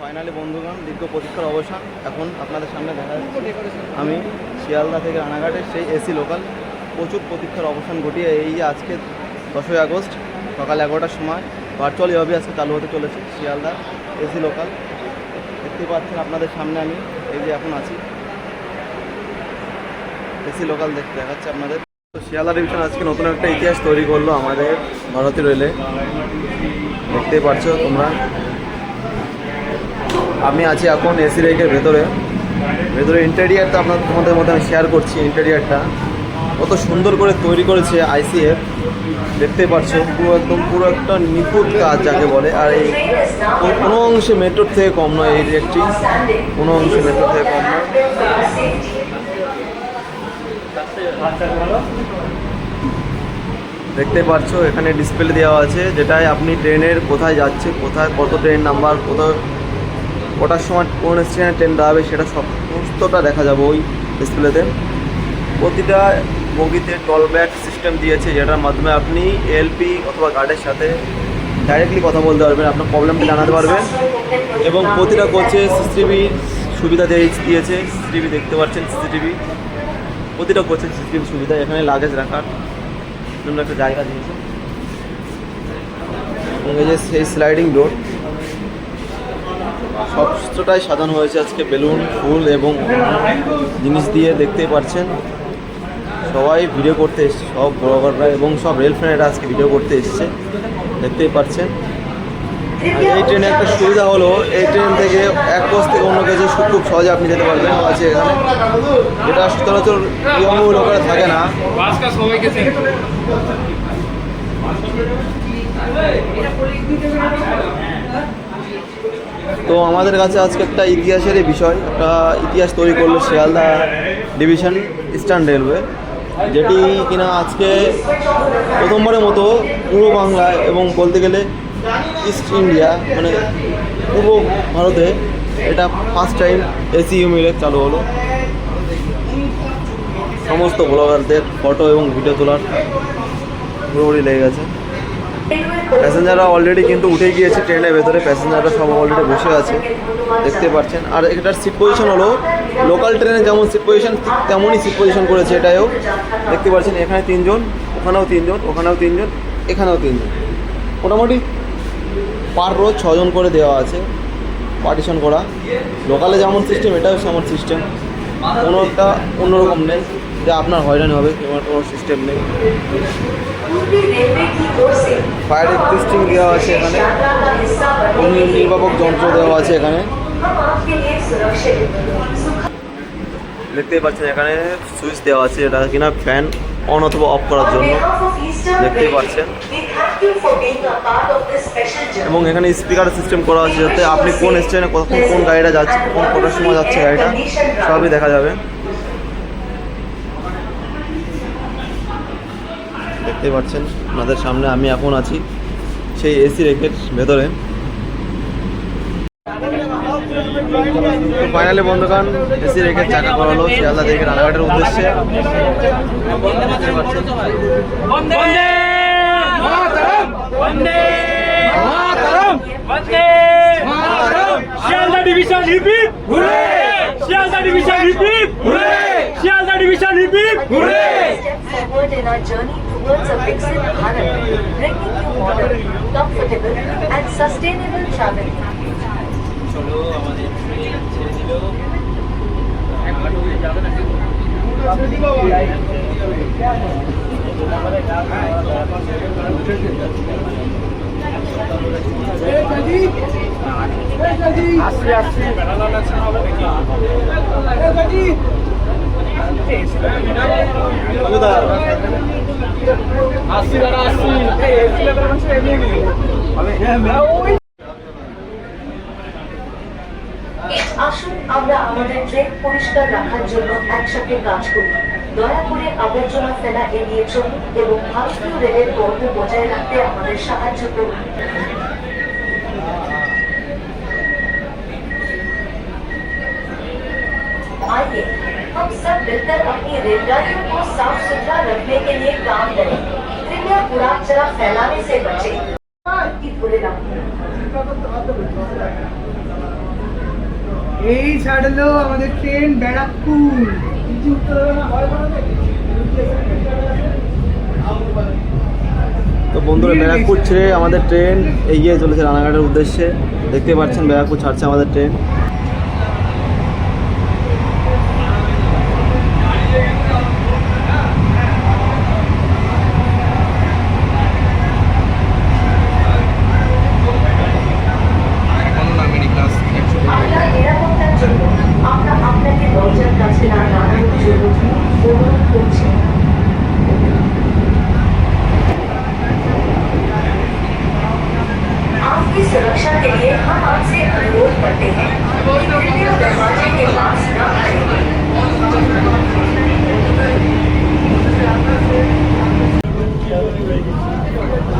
Finally বন্ধুগণ, দীর্ঘ প্রতীক্ষার অবসান। এখন আপনাদের সামনে দেখা যাচ্ছে, আমি শিয়ালদা থেকে রানাঘাটের সেই এসি লোকাল। প্রচুর প্রতীক্ষার অবসান ঘটিয়ে এই আজকে দশই আগস্ট, সকাল এগারোটার সময় ভার্চুয়াল ভার্চুয়ালিভাবে আজকে চালু হতে চলেছে, শিয়ালদা এসি লোকাল। দেখতে পাচ্ছেন আপনাদের সামনে আমি, এই যে এখন আছি। এসি লোকাল দেখতে দেখাচ্ছে আপনাদের। শিয়ালদা ডিভিশন আজকে নতুন একটা ইতিহাস তৈরি করল আমাদের ভারতীয় রেলে। দেখতেই পাচ্ছ তোমরা। আমি আছি এখন এসি রেকের ভেতরে। ভেতরে ইন্টেরিয়ারটা আপনার তোমাদের মধ্যে আমি শেয়ার করছি ইন্টেরিয়ারটা কত সুন্দর করে তৈরি করেছে আইসিএফ দেখতে পাচ্ছ, পুরো একদম, পুরো একটা নিখুঁত কাজ যাকে বলে। আর এই কোনো অংশে মেট্রোর থেকে কম নয়, এই রেকটি কোনো অংশে মেট্রোর থেকে কম নয়। দেখতে পাচ্ছ, এখানে ডিসপ্লে দেওয়া আছে, যেটায় আপনি ট্রেনের কোথায় যাচ্ছে, কোথায়, কত ট্রেন নাম্বার কোথায় কটার সময় কোন স্টেশনে ট্রেন দাঁড়াবে সেটা সমস্তটা দেখা যাবে ওই ডিসপ্লেতে প্রতিটা বগিতে টল ব্যাক সিস্টেম দিয়েছে, যেটার মাধ্যমে আপনি এলপি অথবা গার্ডের সাথে ডাইরেক্টলি কথা বলতে পারবেন, আপনার প্রবলেমটা জানাতে পারবেন। এবং প্রতিটা কোচে সিসিটিভি সুবিধা দিয়ে- দিয়েছে সিসিটিভি দেখতে পাচ্ছেন সিসিটিভি প্রতিটা কোচে সিসিটিভি সুবিধা, এখানে লাগেজ রাখার জন্য একটা জায়গা দিয়েছে। এই যে সেই স্লাইডিং ডোর সবটাই সাজানো হয়েছে আজকে বেলুন, ফুল এবং জিনিস দিয়ে দেখতেই পাচ্ছেন সবাই ভিডিও করতে এসছে, সব ব্লগাররা এবং সব রেল ফ্রেন্ডরা আজকে ভিডিও করতে এসছে, দেখতেই পাচ্ছেন এই ট্রেনে একটা সুবিধা হলো, এই ট্রেন থেকে এক কোচ থেকে অন্য কাছে খুব সহজে আপনি যেতে পারবেন আছে এখানে। যেটা সচরাচর ইয়ং লোকেরা থাকে না। সবাইকে তো আমাদের কাছে আজকে একটা ইতিহাসেরই বিষয়, একটা ইতিহাস তৈরি করল শিয়ালদা ডিভিশন ইস্টার্ন রেলওয়ে, যেটি কিনা আজকে প্রথমবারের মতো পূর্ব বাংলায় এবং বলতে গেলে ইস্ট ইন্ডিয়া মানে পূর্ব ভারতে এটা ফার্স্ট টাইম এসি মিলে চালু হলো। সমস্ত ব্লগারদের ফটো এবং ভিডিও তোলার পুরোপুরি লেগে গেছে। প্যাসেঞ্জাররা অলরেডি কিন্তু উঠে গিয়েছে ট্রেনের ভেতরে, প্যাসেঞ্জাররা সব অলরেডি বসে আছে, দেখতে পাচ্ছেন। আর এটার সিট পজিশন হলো লোকাল ট্রেনে যেমন সিট পজিশন তেমনই সিট পজিশন করেছে এটাও দেখতে পাচ্ছেন, এখানে তিনজন, ওখানেও তিনজন ওখানেও তিনজন, এখানেও তিনজন। মোটামুটি পার রোজ ছজন করে দেওয়া আছে পার্টিশন করা। লোকালে যেমন সিস্টেম এটাও সেমন সিস্টেম কোনো একটা অন্যরকম নেই। যা আপনার হয়রানি হবে, এবার কোনো সিস্টেম নেই। ফায়ার এক্সিস্টিং দেওয়া আছে এখানে। নির্বাপক যন্ত্র দেওয়া আছে এখানে। দেখতেই পাচ্ছেন এখানে সুইচ দেওয়া আছে, এটা কিনা ফ্যান অন অথবা অফ করার জন্য। দেখতেই পাচ্ছেন। এবং এখানে স্পিকার সিস্টেম করা আছে যাতে আপনি কোন স্টেশনে কতক্ষণ কোন গাড়িটা যাচ্ছে, কোন কটার সময় যাচ্ছে গাড়িটা, সবই দেখা যাবে। দেখতেই পাচ্ছেন আপনাদের সামনে আমি এখন আছি সেই এসি রেকের ভেতরে। ফাইনালি বন্ধুগণ, এসি রেখে চাকা করালো শিয়ালদা থেকে রানাঘাটের উদ্দেশ্যে। দেখতে Sealdah division Sealdah division in our journey towards a Viksit Bharat, bringing you modern, comfortable and sustainable travel. আসি দাদা আসুন আমরা আমাদের ট্রেন পরিষ্কার রাখার জন্য একসাথে কাজ করি। দয়া করে আবর্জনা ফেলা এড়িয়ে চলুন এবং ভারতীয় রেলের গর্ব বজায় রাখতে আমাদের সাহায্য করুন। আইএ हम सब मिलकर अपनी रेलगाड़ियों को साफ सुथरा रखने के लिए काम करें कृपया कूड़ा कचरा फैलाने से बचें की भूले ना এই ছাড়লো আমাদের ট্রেন ব্যারাকপুর তো বন্ধুরা ব্যারাকপুর ছেড়ে আমাদের ট্রেন এগিয়ে চলেছে রানাঘাটের উদ্দেশ্যে দেখতে পাচ্ছেন ব্যারাকপুর ছাড়ছে আমাদের ট্রেন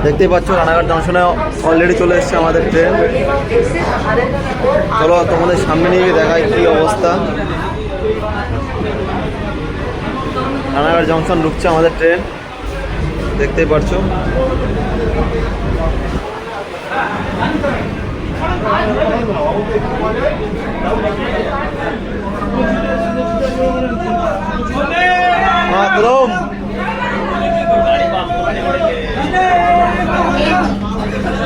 দেখতেই পাচ্ছ, রানাঘাট জংশনে অলরেডি চলে এসছে আমাদের ট্রেন চলো, তোমাদের সামনে নিয়ে দেখায় কি অবস্থা। রানাঘাট জংশন ঢুকছে আমাদের ট্রেন দেখতেই পাচ্ছ।